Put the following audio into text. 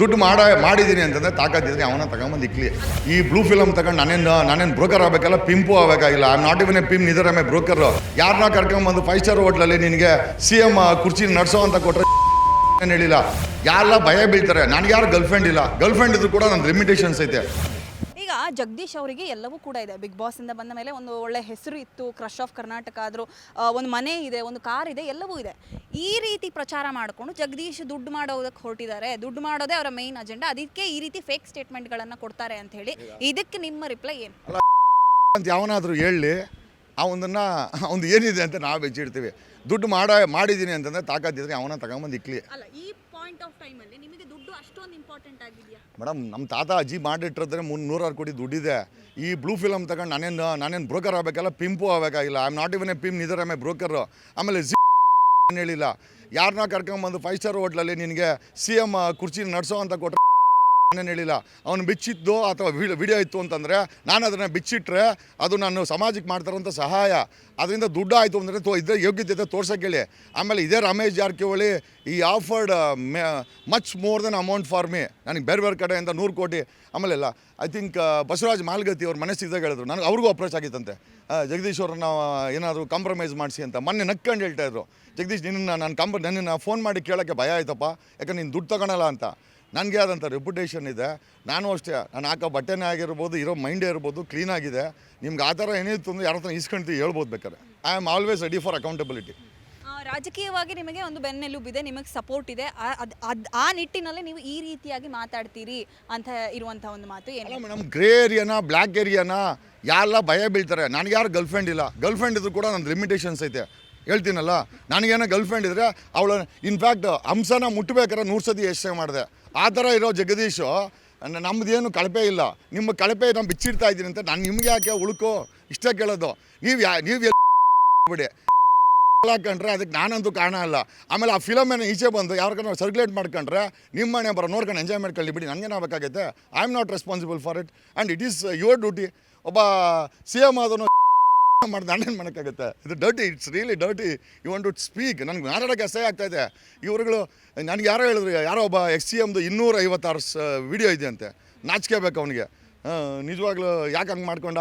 ದುಡ್ಡು ಮಾಡ ಮಾಡಿದ್ದೀನಿ ಅಂತಂದ್ರೆ ತಾಕತ್ತಿದ್ರೆ ಅವನ ತಗೊಂಬಂದು ಇಕ್ಲಿ. ಈ ಬ್ಲೂ ಫಿಲಮ್ ತಗೊಂಡು ನಾನೇನು ನಾನೇನು ಬ್ರೋಕರ್ ಆಗಬೇಕಲ್ಲ, pimp ಆಗಬೇಕಾಗಿಲ್ಲ. I not even a pimp neither broker ಯಾರನ್ನ ಕರ್ಕೊಂಬಂದು ಫೈವ್ ಸ್ಟಾರ್ ಹೋಟ್ಲಲ್ಲಿ ನಿನಗೆ ಸಿ ಎಂ ಕುರ್ಚಿ ನಡೆಸೋ ಅಂತ ಕೊಟ್ಟರೆ ಏನು ಹೇಳಿಲ್ಲ. ಯಾರೆಲ್ಲ ಭಯ ಬೀಳ್ತಾರೆ? ನನಗೆ ಯಾರು ಗರ್ಲ್ಫ್ರೆಂಡ್ ಇಲ್ಲ. ಗರ್ಲ್ಫ್ರೆಂಡ್ ಇದ್ರು ಕೂಡ ನನ್ನ ಲಿಮಿಟೇಷನ್ಸ್ ಐತೆ. ಜಗದೀಶ್ ಅವರಿಗೆ ಎಲ್ಲವೂ ಕೂಡ ಇದೆ. ಬಿಗ್ ಬಾಸ್ ಇಂದ ಬಂದ ಮೇಲೆ ಒಂದು ಒಳ್ಳೆ ಹೆಸರು ಇತ್ತು ಕ್ರಶ್ ಆಫ್ ಕರ್ನಾಟಕ ಆದರೂ ಒಂದು ಮನೆ ಇದೆ ಒಂದು ಕಾರ್ ಇದೆ ಎಲ್ಲವೂ ಇದೆ. ಈ ರೀತಿ ಪ್ರಚಾರ ಮಾಡಿಕೊಂಡು ಜಗದೀಶ್ ದುಡ್ಡು ಮಾಡೋದಕ್ಕೆ ಹೊರಟಿದ್ದಾರೆ. ದುಡ್ಡು ಮಾಡೋದೇ ಅವರ ಮೇನ್ ಅಜೆಂಡಾ ಅದಕ್ಕೆ ಈ ರೀತಿ ಫೇಕ್ ಸ್ಟೇಟ್ಮೆಂಟ್ಗಳನ್ನು ಕೊಡ್ತಾರೆ ಅಂತ ಹೇಳಿ ಇದಕ್ಕೆ ನಿಮ್ಮ ರಿಪ್ಲೈ ಏನು? ಅಂತ ಯಾವನಾದರೂ ಹೇಳಲಿ ಅವನನ್ನು ಅವ್ನು ಏನಿದೆ ಅಂತ ನಾವು ಬೆಚ್ಚಿಡ್ತೀವಿ. ದುಡ್ಡು ಮಾಡ ಮಾಡಿದ್ದೀನಿ ಅಂತಂದ್ರೆ ತಾಕತ್ತಿದ್ರೆ ಅವನ ತಗೊಂಬಂದು ಇಕ್ಲಿ. ಅಲ್ಲ ಈ ಪಾಯಿಂಟ್ ಆಫ್ ಟೈಮಲ್ಲಿ ನಿಮಗೆ ದುಡ್ಡು ಅಷ್ಟೊಂದು ಇಂಪಾರ್ಟೆಂಟ್ ಆಗಿದೆಯಾ? ಮೇಡಮ್ ನಮ್ಮ ತಾತ ಅಜ್ಜಿ ಮಾಡಿಟ್ಟಿದ್ರೆ ಮುನ್ನೂರಾರು ಕೋಟಿ ದುಡ್ಡಿದೆ. ಈ ಬ್ಲೂ ಫಿಲಮ್ ತಗೊಂಡು ನಾನೇನು ನಾನೇನು ಬ್ರೋಕರ್ ಆಗಬೇಕಲ್ಲ pimp ಆಗಬೇಕಾಗಿಲ್ಲ. I am not even a pimp neither am a broker ಆಮೇಲೆ ಜಿ ಹೇಳಿಲ್ಲ? ಯಾರನ್ನ ಕರ್ಕೊಂಬಂದು ಫೈವ್ ಸ್ಟಾರ್ ಹೋಟ್ಲಲ್ಲಿ ನಿನಗೆ ಸಿ ಎಂ ಕುರ್ಚಿ ನಡೆಸೋ ಅಂತ ಕೊಟ್ಟರೆ ನಾನೇನು ಹೇಳಿಲ್ಲ? ಅವನು ಬಿಚ್ಚಿದ್ದು ಅಥವಾ ವಿಡಿಯೋ ಇತ್ತು ಅಂತಂದರೆ ನಾನು ಅದನ್ನು ಬಿಚ್ಚಿಟ್ರೆ ಅದು ನಾನು ಸಮಾಜಕ್ಕೆ ಮಾಡ್ತಾರಂಥ ಸಹಾಯ. ಅದರಿಂದ ದುಡ್ಡು ಆಯಿತು ಅಂದರೆ ತೋ, ಇದ್ರೆ ಯೋಗ್ಯತೆ ತೋರ್ಸೋಕೆ ಹೇಳಿ. ಆಮೇಲೆ ಇದೇ ರಮೇಶ್ ಜಾರಕಿಹೊಳಿ ಈ offered much more then amount for me ನನಗೆ ಬೇರೆ ಬೇರೆ ಕಡೆಯಿಂದ ನೂರು ಕೋಟಿ. ಆಮೇಲೆಲ್ಲ ಐ ಥಿಂಕ್ ಬಸವರಾಜ್ ಮಾಲ್ಗತಿ ಅವ್ರ ಮನಸ್ಸು ಇದ್ದಾಗ ಹೇಳಿದ್ರು. ನನಗೆ ಅವ್ರಿಗೂ ಅಪ್ರೋಚ್ ಆಗಿತ್ತಂತೆ. ಜಗದೀಶ್ ಅವ್ರನ್ನ ಏನಾದರೂ ಕಾಂಪ್ರಮೈಸ್ ಮಾಡಿಸಿ ಅಂತ. ಮೊನ್ನೆ ನಕ್ಕಂಡು ಹೇಳ್ತಾ ಇದ್ರು. ಜಗದೀಶ್ ನಿನ್ನ ನಾನು ಕಾಂಪ್ರ ನನ್ನ ಫೋನ್ ಮಾಡಿ ಕೇಳೋಕ್ಕೆ ಭಯ ಆಯ್ತಪ್ಪ. ಯಾಕಂದ್ರೆ ನೀನು ದುಡ್ಡು ತಗೊಳಲ್ಲ ಅಂತ. ನನಗೆ ಆದಂಥ ರೆಪ್ಯುಟೇಷನ್ ಇದೆ. ನಾನು ಅಷ್ಟೇ ನಾನು ಹಾಕೋ ಬಟ್ಟೆನೇ ಆಗಿರ್ಬೋದು ಇರೋ ಮೈಂಡೇ ಇರ್ಬೋದು ಕ್ಲೀನಾಗಿದೆ ನಿಮ್ಗೆ ಆ ಥರ ಏನಿತ್ತು ಅಂದ್ರೆ ಯಾರ ಹತ್ರ ಇಸ್ಕೊಂತೀವಿ ಹೇಳ್ಬೋದು ಬೇಕಾದ್ರೆ. I am always ready for accountability ರಾಜಕೀಯವಾಗಿ ನಿಮಗೆ ಒಂದು ಬೆನ್ನೆಲುಬಿದೆ ನಿಮಗೆ ಸಪೋರ್ಟ್ ಇದೆ. ಆ- ಅದ್- ಅದ್- ಆ ನಿಟ್ಟಿನಲ್ಲಿ ನೀವು ಈ ರೀತಿಯಾಗಿ ಮಾತಾಡ್ತೀರಿ ಅಂತ ಇರುವಂತಹ ಒಂದು ಮಾತು ಏನು? ಮೇಡಮ್ ಗ್ರೇ ಏರಿಯಾನ ಬ್ಲ್ಯಾಕ್ ಏರಿಯಾನ ಯಾರೆಲ್ಲ ಭಯ ಬೀಳ್ತಾರೆ? ನನಗೆ ಯಾರು ಗರ್ಲ್ಫ್ರೆಂಡ್ ಇಲ್ಲ. ಗರ್ಲ್ಫ್ರೆಂಡ್ ಇದ್ರು ಕೂಡ ನನ್ನ ಲಿಮಿಟೇಷನ್ಸ್ ಐತೆ. ಹೇಳ್ತೀನಲ್ಲ? ನನಗೇನೋ ಗರ್ಲ್ಫ್ರೆಂಡ್ ಇದ್ದರೆ ಅವಳು ಇನ್ಫ್ಯಾಕ್ಟ್ ಹಂಸನ ಮುಟ್ಟಬೇಕಾದ್ರೆ ನೂರು ಸತಿ ಎಷ್ಟೇ ಮಾಡಿದೆ. ಆ ಥರ ಇರೋ ಜಗದೀಶು ನಮ್ಮದೇನು ಕಳಪೆ ಇಲ್ಲ. ನಿಮ್ಮ ಕಳಪೆ ನಾನು ಬಿಚ್ಚಿಡ್ತಾ ಇದ್ದೀನಿ ಅಂತ ನಾನು ನಿಮ್ಗೆ ಯಾಕೆ ಉಳ್ಕೋ? ಇಷ್ಟೇ ಕೇಳೋದು. ನೀವು ಯಾ ನೀವು ಬಿಡಿ. ಹಾಕೊಂಡ್ರೆ ಅದಕ್ಕೆ ನಾನಂತೂ ಕಾರಣ ಅಲ್ಲ. ಆಮೇಲೆ ಆ ಫಿಲಮ್ ಏನೋ ಈಚೆ ಬಂದು ಯಾರಿಗಾರ ಸರ್ಕ್ಯುಲೇಟ್ ಮಾಡ್ಕೊಂಡ್ರೆ ನಿಮ್ಮ ಮನೆ ಬರೋ ನೋಡ್ಕೊಂಡು ಎಂಜಾಯ್ ಮಾಡ್ಕೊಳ್ಳಿ ಬಿಡಿ. ನನಗೇನು ಆಗಬೇಕಾಗೈತೆ? I am not responsible for it and it is your duty ಒಬ್ಬ ಸಿ ಎಂ ಆದನು ಮಾಡಿ ನಾನೇನು ಮಾಡೋಕ್ಕಾಗುತ್ತೆ. ಇದು dirty it's really dirty you want to speak ನನಗೆ ಮಾತಾಡೋಕ್ಕೆ ಅಸಹ್ಯ ಆಗ್ತಾ ಇದೆ. ಇವರುಗಳು, ನನಗೆ ಯಾರೋ ಹೇಳಿದ್ರು, ಯಾರೋ ಒಬ್ಬ ಎಸ್ ಸಿ ಎಮ್ದು ಇನ್ನೂರ ಐವತ್ತಾರು ಸ ವಿಡಿಯೋ ಇದೆ ಅಂತೆ ನಾಚಿಕೆ ಬೇಕು ಅವನಿಗೆ. ನಿಜವಾಗ್ಲೂ ಯಾಕೆ ಹಂಗೆ ಮಾಡ್ಕೊಂಡ?